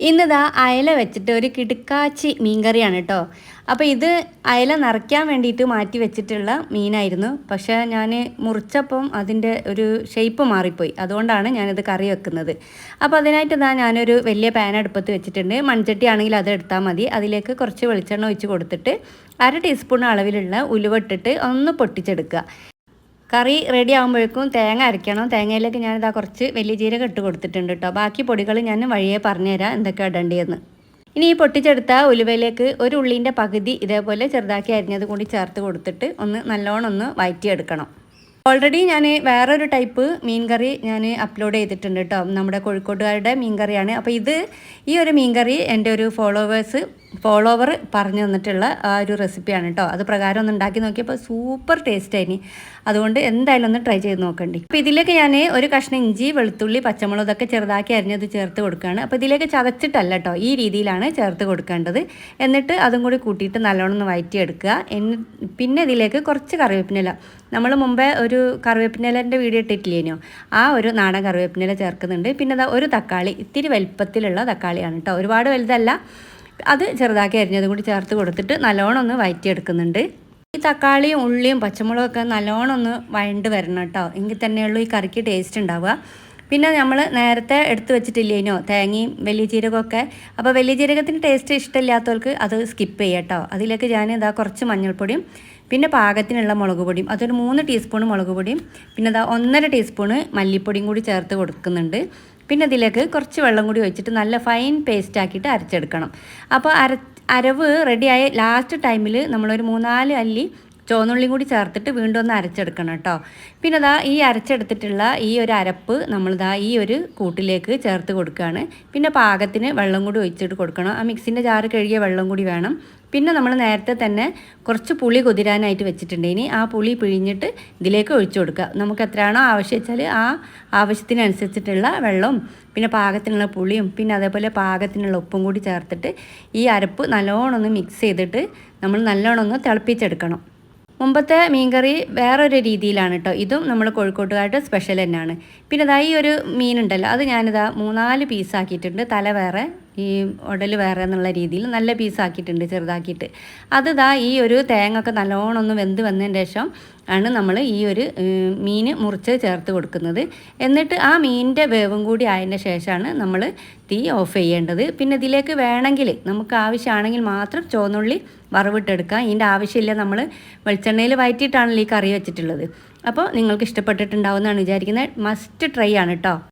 ഇന്നിതാ അയല വെച്ചിട്ട് ഒരു കിടുക്കാച്ചി മീൻകറിയാണ് കേട്ടോ അപ്പോൾ ഇത് അയല നിറയ്ക്കാൻ വേണ്ടിയിട്ട് മാറ്റി വെച്ചിട്ടുള്ള മീനായിരുന്നു. പക്ഷേ ഞാൻ മുറിച്ചപ്പം അതിന്റെ ഒരു ഷേപ്പ് മാറിപ്പോയി. അതുകൊണ്ടാണ് ഞാനിത് കറി വെക്കുന്നത്. അപ്പോൾ അതിനായിട്ട് ഇതാ ഞാനൊരു വലിയ പാൻ അടുപ്പത്ത് വെച്ചിട്ടുണ്ട്. മൺചട്ടി ആണെങ്കിൽ അത് എടുത്താൽ മതി. അതിലേക്ക് കുറച്ച് വെളിച്ചെണ്ണ ഒഴിച്ച് കൊടുത്തിട്ട് അര ടീസ്പൂൺ അളവിലുള്ള ഉലുവ ഇട്ടിട്ട് ഒന്ന് പൊട്ടിച്ചെടുക്കുക. കറി റെഡി ആകുമ്പോഴേക്കും തേങ്ങ അരയ്ക്കണം. തേങ്ങയിലേക്ക് ഞാനിതാ കുറച്ച് വലിയ ജീരകം ഇട്ട് കൊടുത്തിട്ടുണ്ട് കേട്ടോ ബാക്കി പൊടികൾ ഞാൻ വഴിയെ പറഞ്ഞുതരാം എന്തൊക്കെ ഇടേണ്ടതെന്ന്. ഇനി ഈ പൊട്ടിച്ചെടുത്ത ഉലുവയിലേക്ക് ഒരു ഉള്ളീന്റെ പകുതി ഇതേപോലെ ചെറുതാക്കി അരിഞ്ഞത് കൂടി ചേർത്ത് കൊടുത്തിട്ട് ഒന്ന് നല്ലോണം ഒന്ന് വയറ്റിയെടുക്കണം. ഓൾറെഡി ഞാൻ വേറൊരു ടൈപ്പ് മീൻകറി ഞാൻ അപ്ലോഡ് ചെയ്തിട്ടുണ്ട് കേട്ടോ നമ്മുടെ കോഴിക്കോട്ടുകാരുടെ മീൻകറിയാണ്. അപ്പോൾ ഇത് ഈ ഒരു മീൻകറി എന്റെ ഒരു ഫോളോവേഴ്സ് ഫോളോവർ പറഞ്ഞു തന്നിട്ടുള്ള ആ ഒരു റെസിപ്പിയാണ് കേട്ടോ അത് പ്രകാരം ഒന്ന് ഉണ്ടാക്കി നോക്കിയപ്പോൾ സൂപ്പർ ടേസ്റ്റ് ആയിനി അതുകൊണ്ട് എന്തായാലും ഒന്ന് ട്രൈ ചെയ്ത് നോക്കണ്ടി. അപ്പോൾ ഇതിലേക്ക് ഞാൻ ഒരു കഷ്ണം ഇഞ്ചി വെളുത്തുള്ളി പച്ചമുളക് ഇതൊക്കെ ചെറുതാക്കി അരിഞ്ഞത് ചേർത്ത് കൊടുക്കുകയാണ് അപ്പോൾ ഇതിലേക്ക് ചതച്ചിട്ടല്ല കേട്ടോ ഈ രീതിയിലാണ് ചേർത്ത് കൊടുക്കേണ്ടത്. എന്നിട്ട് അതും കൂടി കൂട്ടിയിട്ട് നല്ലോണം ഒന്ന് വയറ്റിയെടുക്കുക. പിന്നെ ഇതിലേക്ക് കുറച്ച് കറിവേപ്പിനില നമ്മൾ മുമ്പേ ഒരു കറിവേപ്പിനിലന്റെ വീഡിയോ ഇട്ടിട്ടില്ലേനോ? ആ ഒരു നാടൻ കറിവേപ്പിനില ചേർക്കുന്നുണ്ട്. പിന്നെ അതാ ഒരു തക്കാളി ഇത്തിരി വലിപ്പത്തിലുള്ള തക്കാളിയാണ് കേട്ടോ ഒരുപാട് വലുതല്ല. അത് ചെറുതാക്കി അരിഞ്ഞതും കൂടി ചേർത്ത് കൊടുത്തിട്ട് നല്ലോണം ഒന്ന് വയറ്റിയെടുക്കുന്നുണ്ട്. ഈ തക്കാളിയും ഉള്ളിയും പച്ചമുളകും ഒക്കെ നല്ലോണം ഒന്ന് വഴണ്ട് വരണം കേട്ടോ എങ്കിൽ തന്നെയുള്ളൂ ഈ കറിക്ക് ടേസ്റ്റ് ഉണ്ടാവുക. പിന്നെ നമ്മൾ നേരത്തെ എടുത്തു വെച്ചിട്ടില്ലേനോ? തേങ്ങയും വലിയ ജീരകമൊക്കെ. അപ്പോൾ വലിയ ജീരകത്തിന് ടേസ്റ്റ് ഇഷ്ടമില്ലാത്തവർക്ക് അത് സ്കിപ്പ് ചെയ്യാം കേട്ടോ അതിലേക്ക് ഞാൻ ഇതാ കുറച്ച് മഞ്ഞൾപ്പൊടിയും പിന്നെ പാകത്തിനുള്ള മുളക് പൊടിയും അതൊരു മൂന്ന് ടീസ്പൂൺ മുളക് പൊടിയും പിന്നെ അതാ ഒന്നര ടീസ്പൂണ് മല്ലിപ്പൊടിയും കൂടി ചേർത്ത് കൊടുക്കുന്നുണ്ട്. പിന്നെ ഇതിലേക്ക് കുറച്ച് വെള്ളം കൂടി ഒഴിച്ചിട്ട് നല്ല ഫൈൻ പേസ്റ്റ് ആക്കിയിട്ട് അരച്ചെടുക്കണം. അപ്പോൾ അര അരവ് റെഡിയായ ലാസ്റ്റ് ടൈമിൽ നമ്മളൊരു മൂന്നാൽ അല്ലി ചുവന്നുള്ളിയും കൂടി ചേർത്തിട്ട് വീണ്ടും ഒന്ന് അരച്ചെടുക്കണം കേട്ടോ. പിന്നെ ദാ ഈ അരച്ചെടുത്തിട്ടുള്ള ഈ ഒരു അരപ്പ് നമ്മളിതാ ഈ ഒരു കൂട്ടിലേക്ക് ചേർത്ത് കൊടുക്കുകയാണ്. പിന്നെ പാകത്തിന് വെള്ളം കൂടി ഒഴിച്ചിട്ട് കൊടുക്കണം. ആ മിക്സിന്റെ ജാറ് കഴുകിയ വെള്ളം കൂടി വേണം. പിന്നെ നമ്മൾ നേരത്തെ തന്നെ കുറച്ച് പുളി കുതിരാനായിട്ട് വെച്ചിട്ടുണ്ട്. ഇനി ആ പുളി പിഴിഞ്ഞിട്ട് ഇതിലേക്ക് ഒഴിച്ചു കൊടുക്കുക. നമുക്ക് എത്രയാണോ ആവശ്യം വെച്ചാൽ ആ ആവശ്യത്തിനനുസരിച്ചിട്ടുള്ള വെള്ളവും പിന്നെ പാകത്തിനുള്ള പുളിയും പിന്നെ അതേപോലെ പാകത്തിനുള്ള ഉപ്പും കൂടി ചേർത്തിട്ട് ഈ അരപ്പ് നല്ലോണം ഒന്ന് മിക്സ് ചെയ്തിട്ട് നമ്മൾ നല്ലോണം ഒന്ന് തിളപ്പിച്ചെടുക്കണം. മുമ്പത്തെ മീൻകറി വേറൊരു രീതിയിലാണ് കേട്ടോ ഇതും നമ്മൾ കോഴിക്കോട്ടുകാരുടെ സ്പെഷ്യൽ തന്നെയാണ്. പിന്നെ ഇതാ ഈ ഒരു മീനുണ്ടല്ലോ അത് ഞാനിതാ മൂന്നാൽ പീസാക്കിയിട്ടുണ്ട് തല വേറെ. ഈ ഉടൽ വേറെ എന്നുള്ള രീതിയിൽ നല്ല പീസാക്കിയിട്ടുണ്ട് ചെറുതാക്കിയിട്ട്. അത് ഇതാ ഈ ഒരു തേങ്ങ ഒക്കെ നല്ലോണം ഒന്ന് വെന്ത് വന്നതിന് ശേഷം ആണ് നമ്മൾ ഈ ഒരു മീൻ മുറിച്ച് ചേർത്ത് കൊടുക്കുന്നത്. എന്നിട്ട് ആ മീനിന്റെ വേവും കൂടി ആയതിന്റെ ശേഷമാണ് നമ്മൾ തീ ഓഫ് ചെയ്യേണ്ടത്. പിന്നെ ഇതിലേക്ക് വേണമെങ്കിൽ നമുക്ക് ആവശ്യമാണെങ്കിൽ മാത്രം ചുവന്നുള്ളി വറവിട്ടെടുക്കാം. ഇതിന്റെ ആവശ്യമില്ല നമ്മൾ വെളിച്ചെണ്ണയിൽ വയറ്റിയിട്ടാണല്ലോ ഈ കറി വെച്ചിട്ടുള്ളത്. അപ്പോൾ നിങ്ങൾക്ക് ഇഷ്ടപ്പെട്ടിട്ടുണ്ടാവുമെന്നാണ് വിചാരിക്കുന്നത്. മസ്റ്റ് ട്രൈ ആണ് കേട്ടോ